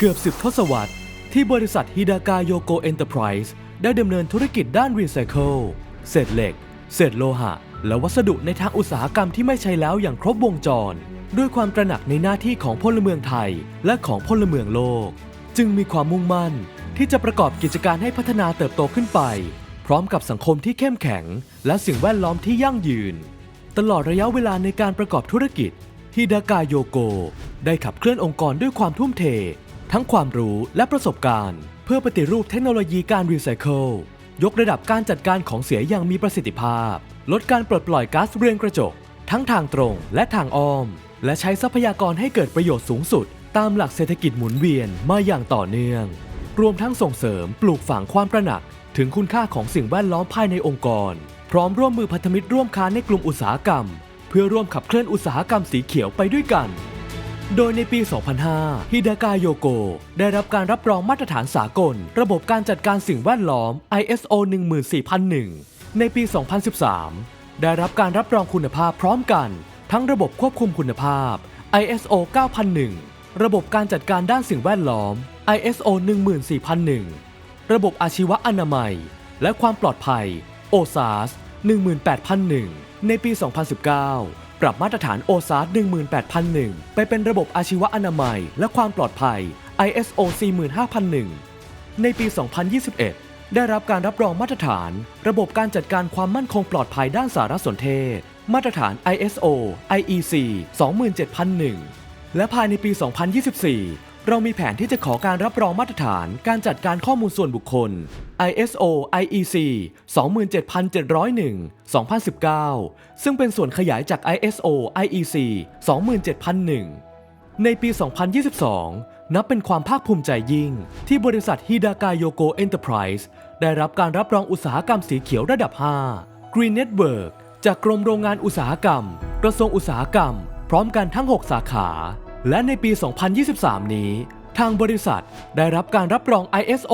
เกือบสิบทศวรรษที่บริษัทฮิดากาโยโกเอ็นเตอร์ไพรส์ได้ดำเนินธุรกิจด้านรีไซเคิลเศษเหล็ก เศษโลหะ และวัสดุในทางอุตสาหกรรมที่ไม่ใช่แล้วอย่างครบวงจร ด้วยความตระหนักในหน้าที่ของพลเมืองไทย และของพลเมืองโลก จึงมีความมุ่งมั่น ที่จะประกอบกิจการให้พัฒนาเติบโตขึ้นไป พร้อมกับสังคมที่เข้มแข็ง และสิ่งแวดล้อมที่ยั่งยืน ตลอดระยะเวลาในการประกอบธุรกิจฮิดากาโยโกได้ขับเคลื่อนองค์กรด้วยความทุ่มเท ทั้งความรู้และประสบการณ์ เพื่อปฏิรูปเทคโนโลยีการรีไซเคิลยกระดับการจัดการของเสียอย่างมีประสิทธิภาพ ลดการปลดปล่อยก๊าซเรือนกระจก ทั้งทางตรงและทางอ้อม และใช้ทรัพยากรให้เกิดประโยชน์สูงสุด ตามหลักเศรษฐกิจหมุนเวียนมาอย่างต่อเนื่อง รวมทั้งส่งเสริมปลูกฝังความตระหนัก ถึงคุณค่าของสิ่งแวดล้อมภายในองค์กร พร้อมร่วมมือพันธมิตรร่วมค้าในกลุ่มอุตสาหกรรม เพื่อร่วมขับเคลื่อนอุตสาหกรรมสีเขียวไปด้วยกัน โดยในปี 2005 ฮิดากาโยโก ได้รับการรับรองมาตรฐานสากล ระบบการจัดการสิ่งแวดล้อม ISO 14001 ในปี 2013 ได้รับการรับรองคุณภาพพร้อมกัน ทั้งระบบควบคุมคุณภาพ ISO 9001 ระบบการจัดการด้านสิ่งแวดล้อม ISO 14001 ระบบอาชีวะอนามัย และความปลอดภัย OSAS 18001 ในปี 2019 ปรับมาตรฐาน OSAS 18001 ไปเป็นระบบอาชีวอนามัย และความปลอดภัย ISO 45001 ในปี 2021 ได้รับการรับรองมาตรฐาน ระบบการจัดการความมั่นคงปลอดภัยด้านสารสนเทศ มาตรฐาน ISO IEC 27001 และภายในปี 2024 เรามีแผนที่จะขอการรับรองมาตรฐานการจัดการข้อมูลส่วนบุคคล ISO IEC 27701 2019 ซึ่งเป็นส่วนขยายจาก ISO IEC 27001 ในปี 2022 นับเป็นความภาคภูมิใจยิ่ง ที่บริษัทฮิดากาโยโกเอ็นเตอร์ไพรส์ได้รับการรับรองอุตสาหกรรมสีเขียวระดับ 5 Green Network จากกรมโรงงานอุตสาหกรรม กระทรวงอุตสาหกรรม พร้อมกันทั้ง 6 สาขา และในปี 2023 นี้ ทางบริษัทได้รับการรับรอง ISO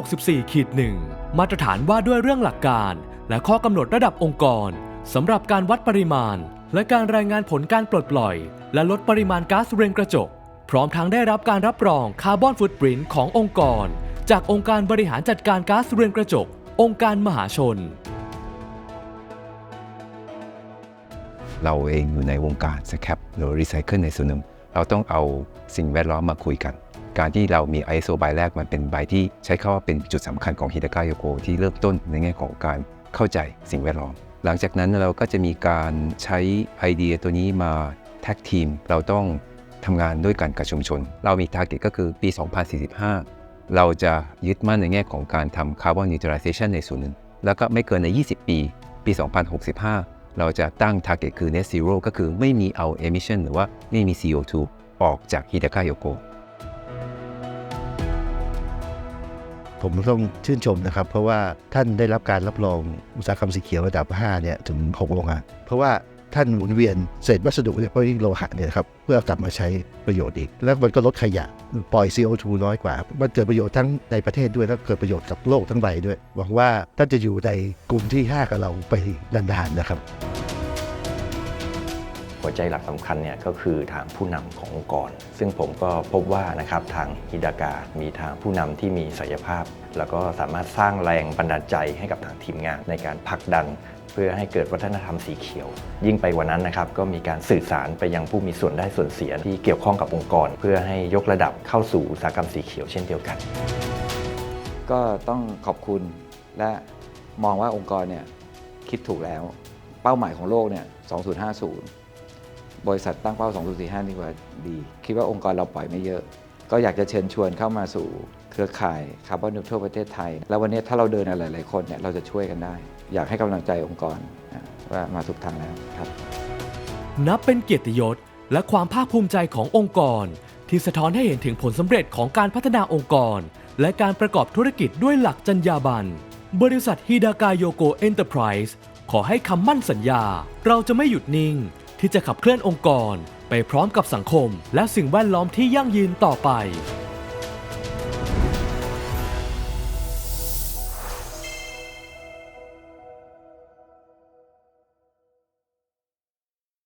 14064ขีด1มาตรฐานว่าด้วยเรื่องหลักการ และข้อกำหนดระดับองค์กรสำหรับการวัดปริมาณ และการรายงานผลการปลดปล่อย และลดปริมาณก๊าซเรือนกระจก พร้อมทั้งได้รับการรับรองคาร์บอนฟุตปรินท์ขององค์กร จากองค์การบริหารจัดการก๊าซเรือนกระจก องค์การมหาชน เราเองอยู่ในวงการสแครับหรือรีไซเคิลในส่วนหนึ่ง เราต้องเอาสิ่งแวดล้อมมาคุยกัน การที่เรามี ISO ใบแรกมันเป็นใบที่ใช้คำว่าเป็นจุดสำคัญของฮิดากาโยโกที่เริ่มต้นในแง่ของการเข้าใจสิ่งแวดล้อม หลังจากนั้นเราก็จะมีการใช้ไอเดียตัวนี้มาแท็กทีม เราต้องทำงานด้วยกันกับชุมชน เรามี t a r g e t ก็คือปี 2045 เราจะยึดมั่นในแง่ของการทำคาร์บอนนิวทรัลไ t ชันในส่วนหนึ่ง แล้วก็ไม่เกินใน 20 ปี ปี 2065 เราจะตั้ง target คือ net zero ก็คือไม่มีเอา emission หรือว่าไม่มี CO2 ออกจากฮิดากาโยโกผมต้องชื่นชมนะครับ เพราะว่าท่านได้รับการรับรองอุตสาหกรรมสีเขียวระดับ 5 เนี่ย ถึง 6 โรงงานเพราะว่า ท่านหมุนเวียนเศษวัสดุเนี่ยเพราะยิ่งโลหะเนี่ยครับเพื่อกลับมาใช้ประโยชน์อีก แล้วมันก็ลดขยะปล่อย CO2 น้อยกว่า มันเกิดประโยชน์ทั้งในประเทศด้วยแล้วเกิดประโยชน์กับโลกทั้งใบด้วยหวังว่าท่านจะอยู่ในกลุ่มที่ 5 กับเราไปนานๆนะครับ หัวใจหลักสำคัญเนี่ยก็คือทางผู้นำขององค์กร ซึ่งผมก็พบว่านะครับทางฮิดากามีทางผู้นำที่มีศักยภาพ แล้วก็สามารถสร้างแรงบันดาลใจให้กับทางทีมงานในการผลักดันเพื่อให้เกิดวัฒนธรรมสีเขียว ยิ่งไปกว่านั้นนะครับก็มีการสื่อสารไปยังผู้มีส่วนได้ส่วนเสียที่เกี่ยวข้องกับองค์กร เพื่อให้ยกระดับเข้าสู่อุตสาหกรรมสีเขียวเช่นเดียวกัน ก็ต้องขอบคุณและมองว่าองค์กรเนี่ยคิดถูกแล้ว เป้าหมายของโลกเนี่ย 2050 บริษัทตั้งเป้า 2045ดีกว่าดี คิดว่าองค์กรเราปล่อยไม่เยอะ ก็อยากจะเชิญชวนเข้ามาสู่เครือข่ายคาร์บอนนิวทรัลประเทศไทย แล้ววันนี้ถ้าเราเดินหลายๆคนเนี่ยเราจะช่วยกันได้ อยากให้กำลังใจองค์กรว่ามาถูกทางแล้วครับ นับเป็นเกียรติยศและความภาคภูมิใจขององค์กร ที่สะท้อนให้เห็นถึงผลสำเร็จของการพัฒนาองค์กร และการประกอบธุรกิจด้วยหลักจรรยาบรรณบริษัทฮิดากายโยโกเอ็นเตอร์ไพรส์ขอให้คำมั่นสัญญา เราจะไม่หยุดนิ่ง ที่จะขับเคลื่อนองค์กร ไปพร้อมกับสังคม และสิ่งแวดล้อมที่ยั่งยืนต่อไป